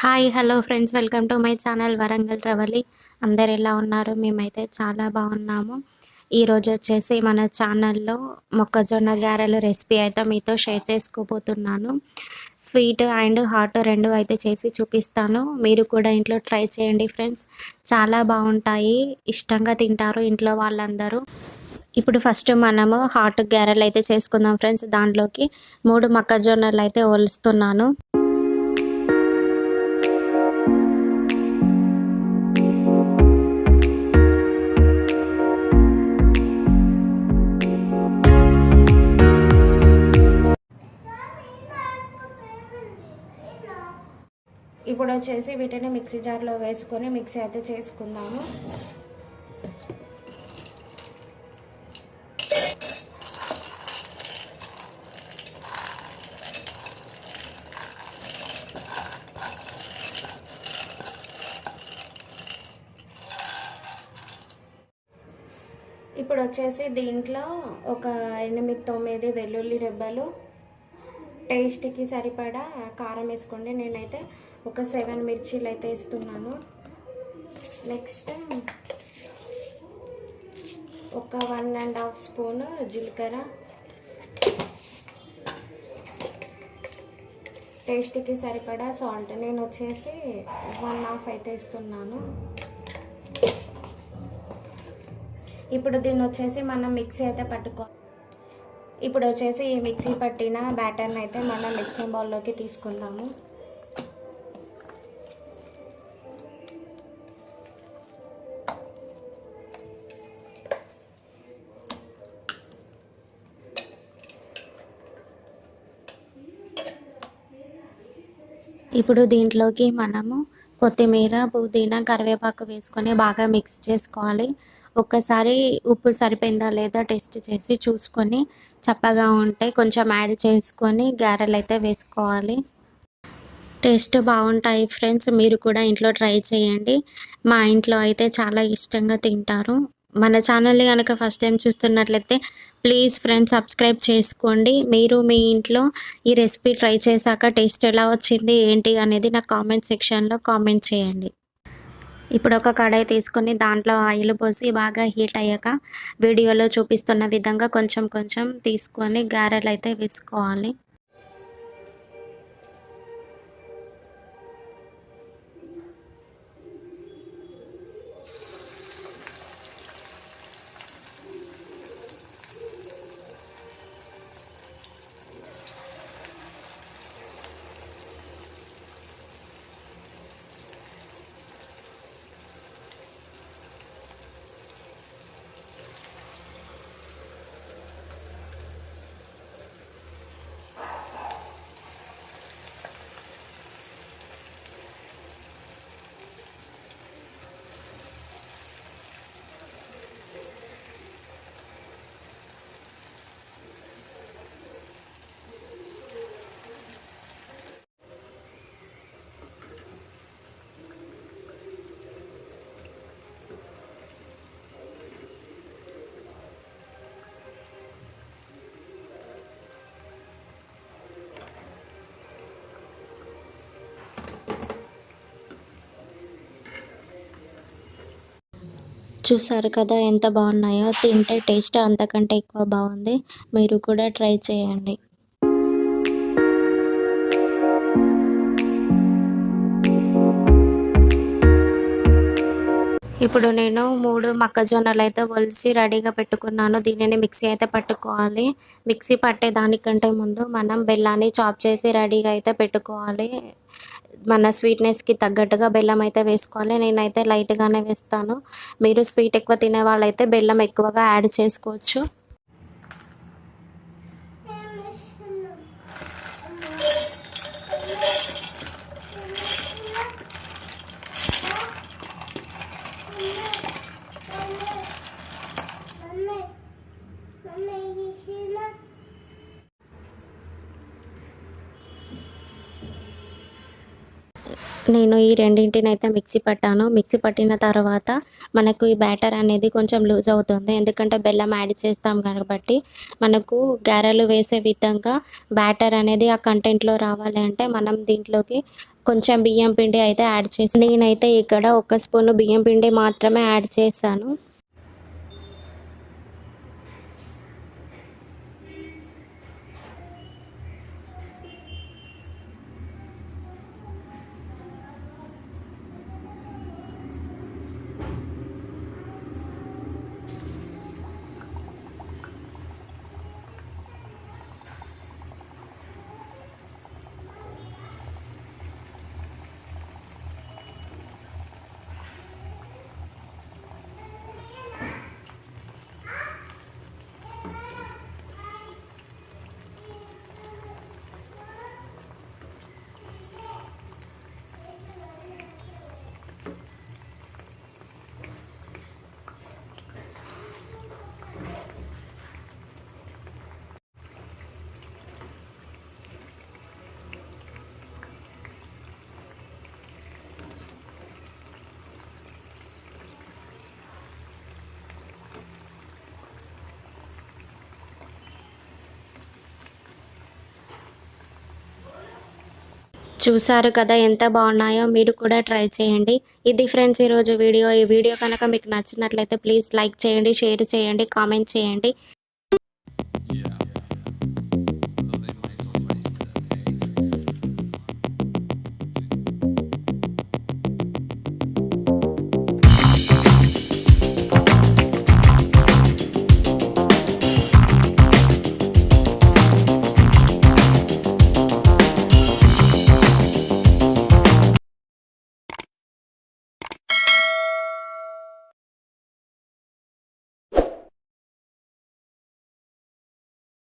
Hi hello friends welcome to my channel Warangal ట్రవలి అందరు ఎలా ఉన్నారు? మేమైతే చాలా బాగున్నాము. ఈరోజు వచ్చేసి మన ఛానల్లో మొక్కజొన్న గారెలు రెసిపీ అయితే మీతో షేర్ చేసుకోబోతున్నాను. స్వీట్ అండ్ హాట్ రెండు అయితే చేసి చూపిస్తాను. మీరు కూడా ఇంట్లో ట్రై చేయండి ఫ్రెండ్స్ చాలా బాగుంటాయి. ఇష్టంగా తింటారు ఇంట్లో వాళ్ళందరూ. ఇప్పుడు ఫస్ట్ మనము హాట్ గారెలు అయితే చేసుకుందాం ఫ్రెండ్స్ దాంట్లోకి మూడు మొక్కజొన్నలు అయితే ఒలుస్తున్నాను. ఇప్పుడు వచ్చేసి వీటిని మిక్సీ జార్లో వేసుకొని మిక్సీ అయితే చేసుకుందాము. ఇప్పుడు వచ్చేసి దీంట్లో ఒక ఎనిమిది తొమ్మిది వెల్లుల్లి రెబ్బలు టేస్ట్కి సరిపడా కారం వేసుకోండి. నేనైతే ఒక సెవెన్ మిర్చీలు అయితే ఇస్తున్నాను నెక్స్ట్ ఒక వన్ అండ్ హాఫ్ స్పూన్ జీలకర్ర. టేస్ట్కి సరిపడా సాల్ట్. నేను వచ్చేసి వన్ హాఫ్ అయితే ఇస్తున్నాను. ఇప్పుడు దీన్ని వచ్చేసి మనం మిక్సీ అయితే పట్టుకో ఇప్పుడు వచ్చేసి ఈ మిక్సీ పట్టిన బ్యాటర్ని అయితే మనం మిక్సింగ్ బౌల్లోకి తీసుకుందాము. ఇప్పుడు దీంట్లోకి మనము కొత్తిమీర పుదీనా కరివేపాకు వేసుకొని బాగా మిక్స్ చేసుకోవాలి. ఒక్కసారి ఉప్పు సరిపోయిందా లేదా టెస్ట్ చేసి చూసుకొని చప్పగా ఉంటే కొంచెం యాడ్ చేసుకొని గారెలు అయితే వేసుకోవాలి. టేస్ట్ బాగుంటాయి ఫ్రెండ్స్ మీరు కూడా ఇంట్లో ట్రై చేయండి. మా ఇంట్లో అయితే చాలా ఇష్టంగా తింటారు. మన ఛానల్ని కనుక ఫస్ట్ టైం చూస్తున్నట్లయితే ప్లీజ్ ఫ్రెండ్స్ సబ్స్క్రైబ్ చేసుకోండి. మీరు మీ ఇంట్లో ఈ రెసిపీ ట్రై చేశాక టేస్ట్ ఎలా వచ్చింది ఏంటి అనేది నాకు కామెంట్ సెక్షన్లో కామెంట్ చేయండి. ఇప్పుడు ఒక కడాయి తీసుకొని దాంట్లో ఆయిల్ పోసి బాగా హీట్ అయ్యాక వీడియోలో చూపిస్తున్న విధంగా కొంచెం కొంచెం తీసుకొని గారెలు అయితే వేసుకోవాలి. చూసారు కదా ఎంత బాగున్నాయో తింటే టేస్ట్ అంతకంటే ఎక్కువ బాగుంది. మీరు కూడా ట్రై చేయండి. ఇప్పుడు నేను మూడు మొక్కజొన్నలు అయితే ఒలిసి రెడీగా పెట్టుకున్నాను. దీనిని మిక్సీ అయితే పట్టుకోవాలి. మిక్సీ పట్టే దానికంటే ముందు మనం బెల్లాన్ని చాప్ చేసి రెడీగా అయితే పెట్టుకోవాలి. మన స్వీట్నెస్కి తగ్గట్టుగా బెల్లం అయితే వేసుకోవాలి. నేనైతే లైట్గానే వేస్తాను. మీరు స్వీట్ ఎక్కువ తినే వాళ్ళైతే బెల్లం ఎక్కువగా యాడ్ చేసుకోవచ్చు. నేను ఈ రెండింటిని అయితే మిక్సీ పట్టాను. మిక్సీ పట్టిన తర్వాత మనకు ఈ బ్యాటర్ అనేది కొంచెం లూజ్ అవుతుంది. ఎందుకంటే బెల్లం యాడ్ చేస్తాం కాబట్టి మనకు గారెలు వేసే విధంగా బ్యాటర్ అనేది ఆ కంటెంట్లో రావాలి అంటే మనం దీంట్లోకి కొంచెం బియ్యం పిండి అయితే యాడ్ చేసి నేనైతే ఇక్కడ ఒక స్పూన్ బియ్యం పిండి మాత్రమే యాడ్ చేశాను. చూసారు కదా ఎంత బాగున్నాయో మీరు కూడా ట్రై చేయండి. ఇది ఫ్రెండ్స్ ఈరోజు వీడియో. ఈ వీడియో కనుక మీకు నచ్చినట్లయితే ప్లీజ్ లైక్ చేయండి షేర్ చేయండి కామెంట్ చేయండి.